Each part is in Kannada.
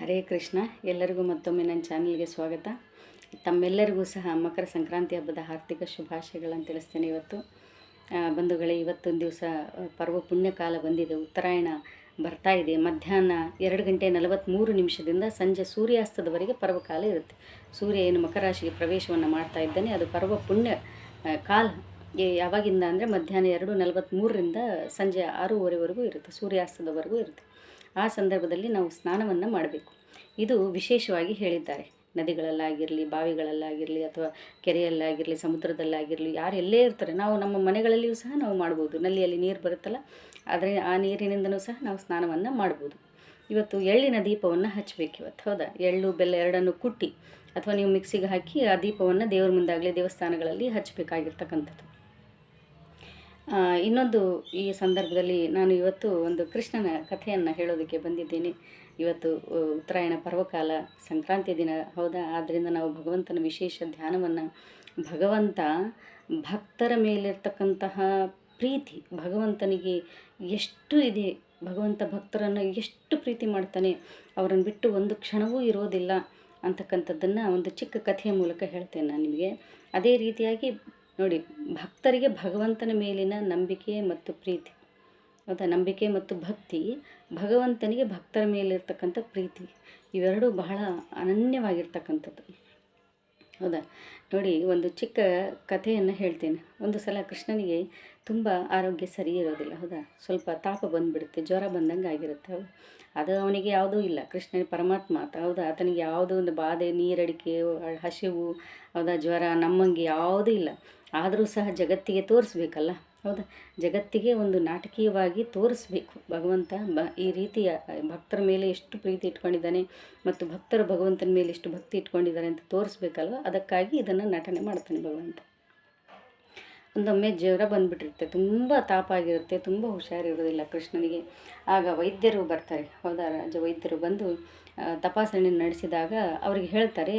ಹರೇ ಕೃಷ್ಣ, ಎಲ್ಲರಿಗೂ ಮತ್ತೊಮ್ಮೆ ನನ್ನ ಚಾನಲ್ಗೆ ಸ್ವಾಗತ. ತಮ್ಮೆಲ್ಲರಿಗೂ ಸಹ ಮಕರ ಸಂಕ್ರಾಂತಿ ಹಬ್ಬದ ಆರ್ಥಿಕ ಶುಭಾಶಯಗಳನ್ನು ತಿಳಿಸ್ತೇನೆ ಇವತ್ತು. ಬಂಧುಗಳೇ, ಇವತ್ತೊಂದು ದಿವಸ ಪರ್ವ ಪುಣ್ಯಕಾಲ ಬಂದಿದೆ. ಉತ್ತರಾಯಣ ಬರ್ತಾ ಇದೆ. ಮಧ್ಯಾಹ್ನ ಎರಡು ಗಂಟೆ ನಲವತ್ತ್ಮೂರು ನಿಮಿಷದಿಂದ ಸಂಜೆ ಸೂರ್ಯಾಸ್ತದವರೆಗೆ ಪರ್ವಕಾಲ ಇರುತ್ತೆ. ಸೂರ್ಯ ಏನು ಮಕರ ರಾಶಿಗೆ ಪ್ರವೇಶವನ್ನು ಮಾಡ್ತಾ ಇದ್ದಾನೆ. ಅದು ಪರ್ವ ಪುಣ್ಯ ಕಾಲ. ಯಾವಾಗಿಂದ ಅಂದರೆ ಮಧ್ಯಾಹ್ನ ಎರಡು ನಲವತ್ತ್ಮೂರರಿಂದ ಸಂಜೆ ಆರೂವರೆವರೆಗೂ ಇರುತ್ತೆ. ಸೂರ್ಯಾಸ್ತದವರೆಗೂ ಇರುತ್ತೆ. ಆ ಸಂದರ್ಭದಲ್ಲಿ ನಾವು ಸ್ನಾನವನ್ನು ಮಾಡಬೇಕು. ಇದು ವಿಶೇಷವಾಗಿ ಹೇಳಿದ್ದಾರೆ. ನದಿಗಳಲ್ಲಾಗಿರಲಿ, ಬಾವಿಗಳಲ್ಲಾಗಿರಲಿ ಅಥವಾ ಕೆರೆಯಲ್ಲಾಗಿರಲಿ, ಸಮುದ್ರದಲ್ಲಾಗಿರಲಿ, ಯಾರು ಎಲ್ಲೇ ಇರ್ತಾರೆ, ನಾವು ನಮ್ಮ ಮನೆಗಳಲ್ಲಿಯೂ ಸಹ ನಾವು ಮಾಡ್ಬೋದು. ನಲ್ಲಿಯಲ್ಲಿ ನೀರು ಬರುತ್ತಲ್ಲ, ಆದರೆ ಆ ನೀರಿನಿಂದನೂ ಸಹ ನಾವು ಸ್ನಾನವನ್ನು ಮಾಡ್ಬೋದು. ಇವತ್ತು ಎಳ್ಳಿನ ದೀಪವನ್ನು ಹಚ್ಚಬೇಕು ಇವತ್ತು, ಹೌದಾ? ಎಳ್ಳು, ಬೆಲ್ಲ ಎರಡನ್ನು ಕುಟ್ಟಿ, ಅಥವಾ ನೀವು ಮಿಕ್ಸಿಗೆ ಹಾಕಿ ಆ ದೀಪವನ್ನು ದೇವ್ರ ಮುಂದಾಗಲಿ ದೇವಸ್ಥಾನಗಳಲ್ಲಿ ಹಚ್ಚಬೇಕಾಗಿರ್ತಕ್ಕಂಥದ್ದು ಇನ್ನೊಂದು ಈ ಸಂದರ್ಭದಲ್ಲಿ ನಾನು ಇವತ್ತು ಒಂದು ಕೃಷ್ಣನ ಕಥೆಯನ್ನು ಹೇಳೋದಕ್ಕೆ ಬಂದಿದ್ದೇನೆ. ಇವತ್ತು ಉತ್ತರಾಯಣ ಪರ್ವಕಾಲ ಸಂಕ್ರಾಂತಿ ದಿನ. ಹೌದಾ? ಆದ್ದರಿಂದ ನಾವು ಭಗವಂತನ ವಿಶೇಷ ಧ್ಯಾನವನ್ನು ಭಗವಂತ ಭಕ್ತರ ಮೇಲಿರ್ತಕ್ಕಂತಹ ಪ್ರೀತಿ, ಭಗವಂತನಿಗೆ ಎಷ್ಟು ಇದೆ, ಭಗವಂತ ಭಕ್ತರನ್ನು ಎಷ್ಟು ಪ್ರೀತಿ ಮಾಡ್ತಾನೆ, ಅವರನ್ನು ಬಿಟ್ಟು ಒಂದು ಕ್ಷಣವೂ ಇರೋದಿಲ್ಲ ಅಂತಕ್ಕಂಥದ್ದನ್ನು ಒಂದು ಚಿಕ್ಕ ಕಥೆಯ ಮೂಲಕ ಹೇಳ್ತೇನೆ ನಾನು ನಿಮಗೆ. ಅದೇ ರೀತಿಯಾಗಿ ನೋಡಿ, ಭಕ್ತರಿಗೆ ಭಗವಂತನ ಮೇಲಿನ ನಂಬಿಕೆ ಮತ್ತು ಪ್ರೀತಿ. ಹೌದಾ ನಂಬಿಕೆ ಮತ್ತು ಭಕ್ತಿ, ಭಗವಂತನಿಗೆ ಭಕ್ತರ ಮೇಲಿರ್ತಕ್ಕಂಥ ಪ್ರೀತಿ. ಇವೆರಡೂ ಬಹಳ ಅನನ್ಯವಾಗಿರ್ತಕ್ಕಂಥದ್ದು. ಹೌದಾ? ನೋಡಿ, ಒಂದು ಚಿಕ್ಕ ಕಥೆಯನ್ನು ಹೇಳ್ತೇನೆ. ಒಂದು ಸಲ ಕೃಷ್ಣನಿಗೆ ತುಂಬ ಆರೋಗ್ಯ ಸರಿ ಇರೋದಿಲ್ಲ, ಹೌದಾ? ಸ್ವಲ್ಪ ತಾಪ ಬಂದುಬಿಡುತ್ತೆ, ಜ್ವರ ಬಂದಂಗೆ ಆಗಿರುತ್ತೆ. ಅದು ಅವನಿಗೆ ಯಾವುದೂ ಇಲ್ಲ. ಕೃಷ್ಣನ ಪರಮಾತ್ಮ ಹೌದಾ? ಆತನಿಗೆ ಯಾವುದೋ ಒಂದು ಬಾಧೆ, ನೀರಡಿಕೆ, ಹಸಿವು, ಹೌದಾ? ಜ್ವರ, ನಮ್ಮಂಗೆ ಯಾವುದೂ ಇಲ್ಲ. ಆದರೂ ಸಹ ಜಗತ್ತಿಗೆ ತೋರಿಸ್ಬೇಕಲ್ಲ? ಹೌದಾ? ಜಗತ್ತಿಗೆ ಒಂದು ನಾಟಕೀಯವಾಗಿ ತೋರಿಸ್ಬೇಕು. ಭಗವಂತ ಬ ಈ ರೀತಿಯ ಭಕ್ತರ ಮೇಲೆ ಎಷ್ಟು ಪ್ರೀತಿ ಇಟ್ಕೊಂಡಿದ್ದಾನೆ ಮತ್ತು ಭಕ್ತರು ಭಗವಂತನ ಮೇಲೆ ಎಷ್ಟು ಭಕ್ತಿ ಇಟ್ಕೊಂಡಿದ್ದಾರೆ ಅಂತ ತೋರಿಸ್ಬೇಕಲ್ವ? ಅದಕ್ಕಾಗಿ ಇದನ್ನು ನಟನೆ ಮಾಡ್ತಾನೆ ಭಗವಂತ. ಒಂದೊಮ್ಮೆ ಜ್ವರ ಬಂದುಬಿಟ್ಟಿರುತ್ತೆ. ತುಂಬ ತಾಪ ಆಗಿರುತ್ತೆ, ತುಂಬ ಹುಷಾರಿರೋದಿಲ್ಲ ಕೃಷ್ಣನಿಗೆ. ಆಗ ವೈದ್ಯರು ಬರ್ತಾರೆ. ಹೌದಾ ರಾಜ? ವೈದ್ಯರು ಬಂದು ತಪಾಸಣೆ ನಡೆಸಿದಾಗ ಅವ್ರಿಗೆ ಹೇಳ್ತಾರೆ,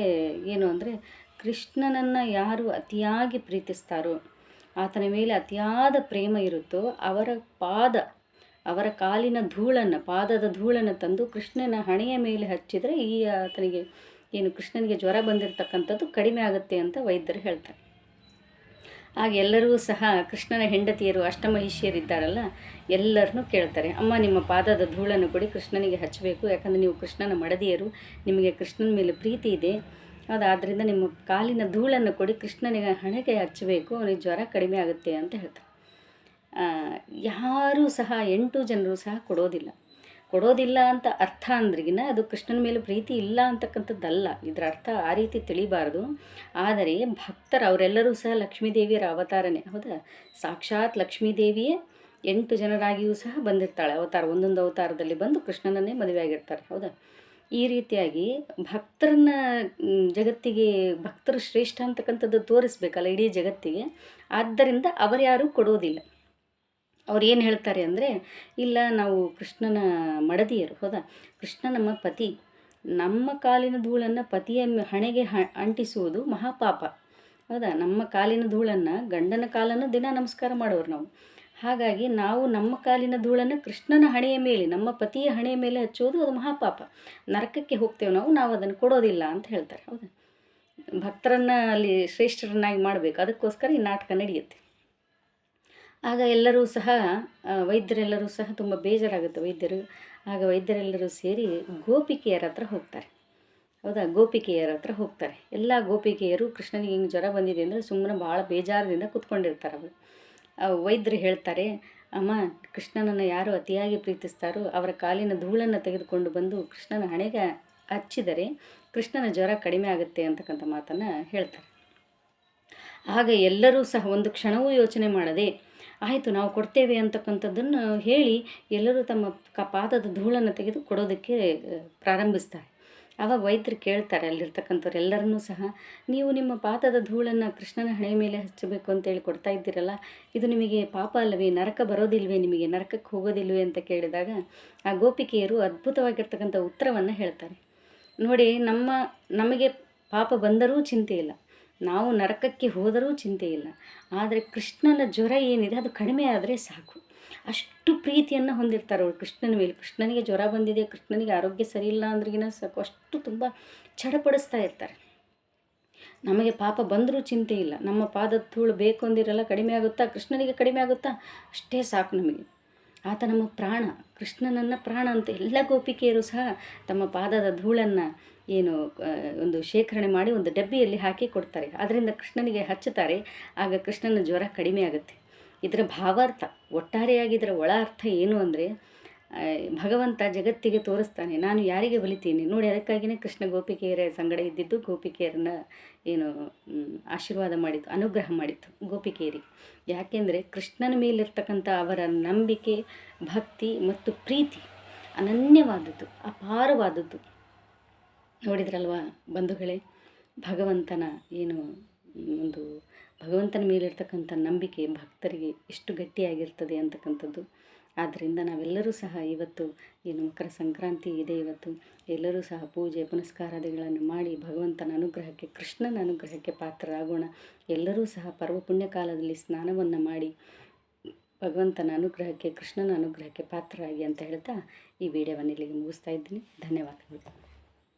ಏನು ಅಂದರೆ ಕೃಷ್ಣನನ್ನು ಯಾರು ಅತಿಯಾಗಿ ಪ್ರೀತಿಸ್ತಾರೋ, ಆತನ ಮೇಲೆ ಅತಿಯಾದ ಪ್ರೇಮ ಇರುತ್ತೋ, ಅವರ ಪಾದ, ಅವರ ಕಾಲಿನ ಧೂಳನ್ನು, ಪಾದದ ಧೂಳನ್ನು ತಂದು ಕೃಷ್ಣನ ಹಣೆಯ ಮೇಲೆ ಹಚ್ಚಿದರೆ ಈ ಆತನಿಗೆ ಏನು ಕೃಷ್ಣನಿಗೆ ಜ್ವರ ಬಂದಿರತಕ್ಕಂಥದ್ದು ಕಡಿಮೆ ಆಗುತ್ತೆ ಅಂತ ವೈದ್ಯರು ಹೇಳ್ತಾರೆ. ಆಗ ಎಲ್ಲರೂ ಸಹ ಕೃಷ್ಣನ ಹೆಂಡತಿಯರು, ಅಷ್ಟಮಹಿಷಿಯರಿದ್ದಾರಲ್ಲ, ಎಲ್ಲರನ್ನೂ ಕೇಳ್ತಾರೆ, ಅಮ್ಮ, ನಿಮ್ಮ ಪಾದದ ಧೂಳನ್ನು ಕೊಡಿ, ಕೃಷ್ಣನಿಗೆ ಹಚ್ಚಬೇಕು, ಯಾಕಂದರೆ ನೀವು ಕೃಷ್ಣನ ಮಡದಿಯರು, ನಿಮಗೆ ಕೃಷ್ಣನ ಮೇಲೆ ಪ್ರೀತಿ ಇದೆ ಹೌದಾ ಆದ್ದರಿಂದ ನಿಮ್ಮ ಕಾಲಿನ ಧೂಳನ್ನು ಕೊಡಿ, ಕೃಷ್ಣನಿಗೆ ಹಣೆಗೆ ಹಚ್ಚಬೇಕು, ಅವನಿಗೆ ಜ್ವರ ಕಡಿಮೆ ಆಗುತ್ತೆ ಅಂತ ಹೇಳ್ತಾರೆ. ಯಾರೂ ಸಹ, ಎಂಟು ಜನರು ಸಹ ಕೊಡೋದಿಲ್ಲ. ಕೊಡೋದಿಲ್ಲ ಅಂತ ಅರ್ಥ ಅಂದ್ರಿಗಿನ ಅದು ಕೃಷ್ಣನ ಮೇಲೆ ಪ್ರೀತಿ ಇಲ್ಲ ಅಂತಕ್ಕಂಥದ್ದಲ್ಲ. ಇದರ ಅರ್ಥ ಆ ರೀತಿ ತಿಳಿಬಾರ್ದು. ಆದರೆ ಭಕ್ತರ, ಅವರೆಲ್ಲರೂ ಸಹ ಲಕ್ಷ್ಮೀದೇವಿಯರ ಅವತಾರನೇ, ಹೌದಾ? ಸಾಕ್ಷಾತ್ ಲಕ್ಷ್ಮೀದೇವಿಯೇ, ಎಂಟು ಜನರಾಗಿಯೂ ಸಹ ಬಂದಿರ್ತಾಳೆ. ಅವತಾರ, ಒಂದೊಂದು ಅವತಾರದಲ್ಲಿ ಬಂದು ಕೃಷ್ಣನನ್ನೇ ಮದುವೆ ಆಗಿರ್ತಾರೆ ಹೌದಾ? ಈ ರೀತಿಯಾಗಿ ಭಕ್ತರನ್ನ ಜಗತ್ತಿಗೆ ಭಕ್ತರು ಶ್ರೇಷ್ಠ ಅಂತಕ್ಕಂಥದ್ದು ತೋರಿಸ್ಬೇಕಲ್ಲ ಇಡೀ ಜಗತ್ತಿಗೆ, ಆದ್ದರಿಂದ ಅವರ್ಯಾರೂ ಕೊಡೋದಿಲ್ಲ. ಅವ್ರು ಏನು ಹೇಳ್ತಾರೆ ಅಂದರೆ, ಇಲ್ಲ, ನಾವು ಕೃಷ್ಣನ ಮಡದಿಯರು, ಹೌದಾ? ಕೃಷ್ಣ ನಮ್ಮ ಪತಿ. ನಮ್ಮ ಕಾಲಿನ ಧೂಳನ್ನು ಪತಿಯ ಹಣೆಗೆ ಹ, ಅಂಟಿಸುವುದು ಮಹಾಪಾಪ. ಹೌದಾ? ನಮ್ಮ ಕಾಲಿನ ಧೂಳನ್ನು ಗಂಡನ ಕಾಲನ್ನು ದಿನ ನಮಸ್ಕಾರ ಮಾಡೋರು ನಾವು. ಹಾಗಾಗಿ ನಾವು ನಮ್ಮ ಕಾಲಿನ ಧೂಳನ್ನು ಕೃಷ್ಣನ ಹಣೆಯ ಮೇಲೆ, ನಮ್ಮ ಪತಿಯ ಹಣೆಯ ಮೇಲೆ ಹಚ್ಚೋದು ಅದು ಮಹಾಪಾಪ. ನರಕಕ್ಕೆ ಹೋಗ್ತೇವೆ ನಾವು ನಾವು ಅದನ್ನು ಕೊಡೋದಿಲ್ಲ ಅಂತ ಹೇಳ್ತಾರೆ. ಹೌದಾ? ಭಕ್ತರನ್ನು ಅಲ್ಲಿ ಶ್ರೇಷ್ಠರನ್ನಾಗಿ ಮಾಡಬೇಕು. ಅದಕ್ಕೋಸ್ಕರ ಈ ನಾಟಕ ನಡೆಯುತ್ತೆ. ಆಗ ಎಲ್ಲರೂ ಸಹ ವೈದ್ಯರೆಲ್ಲರೂ ಸಹ ತುಂಬ ಬೇಜಾರಾಗುತ್ತೆ ವೈದ್ಯರು. ಆಗ ವೈದ್ಯರೆಲ್ಲರೂ ಸೇರಿ ಗೋಪಿಕೆಯರ ಹತ್ರ ಹೋಗ್ತಾರೆ. ಹೌದಾ? ಗೋಪಿಕೆಯರ ಹತ್ರ ಹೋಗ್ತಾರೆ. ಎಲ್ಲ ಗೋಪಿಕೆಯರು ಕೃಷ್ಣನಿಗೆ ಹಿಂಗೆ ಜ್ವರ ಬಂದಿದೆ ಅಂದರೆ ಸುಮ್ಮನೆ ಭಾಳ ಬೇಜಾರದಿಂದ ಕೂತ್ಕೊಂಡಿರ್ತಾರೆ ಅವರು. ವೈದ್ಯರು ಹೇಳ್ತಾರೆ, ಅಮ್ಮ, ಕೃಷ್ಣನನ್ನು ಯಾರು ಅತಿಯಾಗಿ ಪ್ರೀತಿಸ್ತಾರೋ ಅವರ ಕಾಲಿನ ಧೂಳನ್ನು ತೆಗೆದುಕೊಂಡು ಬಂದು ಕೃಷ್ಣನ ಹಣೆಗೆ ಹಚ್ಚಿದರೆ ಕೃಷ್ಣನ ಜ್ವರ ಕಡಿಮೆ ಆಗುತ್ತೆ, ಅಂತಕ್ಕಂಥ ಮಾತನ್ನು ಹೇಳ್ತಾರೆ. ಆಗ ಎಲ್ಲರೂ ಸಹ ಒಂದು ಕ್ಷಣವೂ ಯೋಚನೆ ಮಾಡದೆ, ಆಯಿತು, ನಾವು ಕೊಡ್ತೇವೆ, ಅಂತಕ್ಕಂಥದ್ದನ್ನು ಹೇಳಿ ಎಲ್ಲರೂ ತಮ್ಮ ಕ, ಪಾದದ ಧೂಳನ್ನು ತೆಗೆದು ಕೊಡೋದಕ್ಕೆ ಪ್ರಾರಂಭಿಸ್ತಾರೆ. ಆವಾಗ ವೈದ್ಯರು ಕೇಳ್ತಾರೆ ಅಲ್ಲಿರ್ತಕ್ಕಂಥವ್ರು ಎಲ್ಲರನ್ನೂ ಸಹ, ನೀವು ನಿಮ್ಮ ಪಾದದ ಧೂಳನ್ನು ಕೃಷ್ಣನ ಹಣೆ ಮೇಲೆ ಹಚ್ಚಬೇಕು ಅಂತೇಳಿ ಕೊಡ್ತಾ ಇದ್ದೀರಲ್ಲ, ಇದು ನಿಮಗೆ ಪಾಪ ಅಲ್ಲವೇ, ನರಕ ಬರೋದಿಲ್ವೇ, ನಿಮಗೆ ನರಕಕ್ಕೆ ಹೋಗೋದಿಲ್ವೇ? ಅಂತ ಕೇಳಿದಾಗ ಆ ಗೋಪಿಕೆಯರು ಅದ್ಭುತವಾಗಿರ್ತಕ್ಕಂಥ ಉತ್ತರವನ್ನು ಹೇಳ್ತಾರೆ. ನೋಡಿ, ನಮ್ಮ, ನಮಗೆ ಪಾಪ ಬಂದರೂ ಚಿಂತೆ ಇಲ್ಲ, ನಾವು ನರಕಕ್ಕೆ ಹೋದರೂ ಚಿಂತೆ ಇಲ್ಲ, ಆದರೆ ಕೃಷ್ಣನ ಜ್ವರ ಏನಿದೆ ಅದು ಕಡಿಮೆ ಆದರೆ ಸಾಕು. ಅಷ್ಟು ಪ್ರೀತಿಯನ್ನು ಹೊಂದಿರ್ತಾರೆ ಅವಳು ಕೃಷ್ಣನ ಮೇಲೆ. ಕೃಷ್ಣನಿಗೆ ಜ್ವರ ಬಂದಿದೆ, ಕೃಷ್ಣನಿಗೆ ಆರೋಗ್ಯ ಸರಿ ಇಲ್ಲ ಅಂದ್ರಿಗಿನ ಸಾಕು, ಅಷ್ಟು ತುಂಬ ಚಡಪಡಿಸ್ತಾ ಇರ್ತಾರೆ. ನಮಗೆ ಪಾಪ ಬಂದರೂ ಚಿಂತೆ ಇಲ್ಲ. ನಮ್ಮ ಪಾದದ ಧೂಳು ಬೇಕು ಅಂದಿರಲ್ಲ, ಕಡಿಮೆ ಆಗುತ್ತಾ? ಕೃಷ್ಣನಿಗೆ ಕಡಿಮೆ ಆಗುತ್ತಾ? ಅಷ್ಟೇ ಸಾಕು ನಮಗೆ. ಆತ ನಮ್ಮ ಪ್ರಾಣ, ಕೃಷ್ಣನನ್ನು ಪ್ರಾಣ ಅಂತ ಎಲ್ಲ ಗೋಪಿಕೆಯರು ಸಹ ತಮ್ಮ ಪಾದದ ಧೂಳನ್ನು ಏನು ಒಂದು ಶೇಖರಣೆ ಮಾಡಿ ಒಂದು ಡಬ್ಬಿಯಲ್ಲಿ ಹಾಕಿ ಕೊಡ್ತಾರೆ. ಅದರಿಂದ ಕೃಷ್ಣನಿಗೆ ಹಚ್ಚುತ್ತಾರೆ, ಆಗ ಕೃಷ್ಣನ ಜ್ವರ ಕಡಿಮೆ ಆಗುತ್ತೆ. ಇದರ ಭಾವಾರ್ಥ ಒಟ್ಟಾರೆಯಾಗಿ ಇದರ ಒಳ ಅರ್ಥ ಏನು ಅಂದರೆ ಭಗವಂತ ಜಗತ್ತಿಗೆ ತೋರಿಸ್ತಾನೆ, ನಾನು ಯಾರಿಗೆ ಒಲಿತೀನಿ ನೋಡಿ ಅದಕ್ಕಾಗಿಯೇ ಕೃಷ್ಣ ಗೋಪಿಕೆಯರ ಸಂಗಡ ಇದ್ದಿದ್ದು ಗೋಪಿಕೆಯರನ್ನ ಏನು ಆಶೀರ್ವಾದ ಮಾಡಿತ್ತು ಅನುಗ್ರಹ ಮಾಡಿತ್ತು ಗೋಪಿಕೆಯರಿಗೆ. ಯಾಕೆಂದರೆ ಕೃಷ್ಣನ ಮೇಲಿರ್ತಕ್ಕಂಥ ಅವರ ನಂಬಿಕೆ, ಭಕ್ತಿ ಮತ್ತು ಪ್ರೀತಿ ಅನನ್ಯವಾದದ್ದು, ಅಪಾರವಾದದ್ದು. ನೋಡಿದ್ರಲ್ವಾ ಬಂಧುಗಳೇ, ಭಗವಂತನ ಏನು, ಒಂದು ಭಗವಂತನ ಮೇಲಿರ್ತಕ್ಕಂಥ ನಂಬಿಕೆ ಭಕ್ತರಿಗೆ ಎಷ್ಟು ಗಟ್ಟಿಯಾಗಿರ್ತದೆ ಅಂತಕ್ಕಂಥದ್ದು. ಆದ್ದರಿಂದ ನಾವೆಲ್ಲರೂ ಸಹ ಇವತ್ತು ಏನು ಮಕರ ಸಂಕ್ರಾಂತಿ ಇದೆ ಇವತ್ತು. ಎಲ್ಲರೂ ಸಹ ಪೂಜೆ, ಪುನಸ್ಕಾರಾದಿಗಳನ್ನು ಮಾಡಿ ಭಗವಂತನ ಅನುಗ್ರಹಕ್ಕೆ, ಕೃಷ್ಣನ ಅನುಗ್ರಹಕ್ಕೆ ಪಾತ್ರರಾಗೋಣ. ಎಲ್ಲರೂ ಸಹ ಪರ್ವ ಪುಣ್ಯ ಕಾಲದಲ್ಲಿ ಸ್ನಾನವನ್ನು ಮಾಡಿ ಭಗವಂತನ ಅನುಗ್ರಹಕ್ಕೆ, ಕೃಷ್ಣನ ಅನುಗ್ರಹಕ್ಕೆ ಪಾತ್ರರಾಗಿ ಅಂತ ಹೇಳ್ತಾ ಈ ವಿಡಿಯೋವನ್ನು ಇಲ್ಲಿಗೆ ಮುಗಿಸ್ತಾ ಇದ್ದೀನಿ. ಧನ್ಯವಾದಗಳು.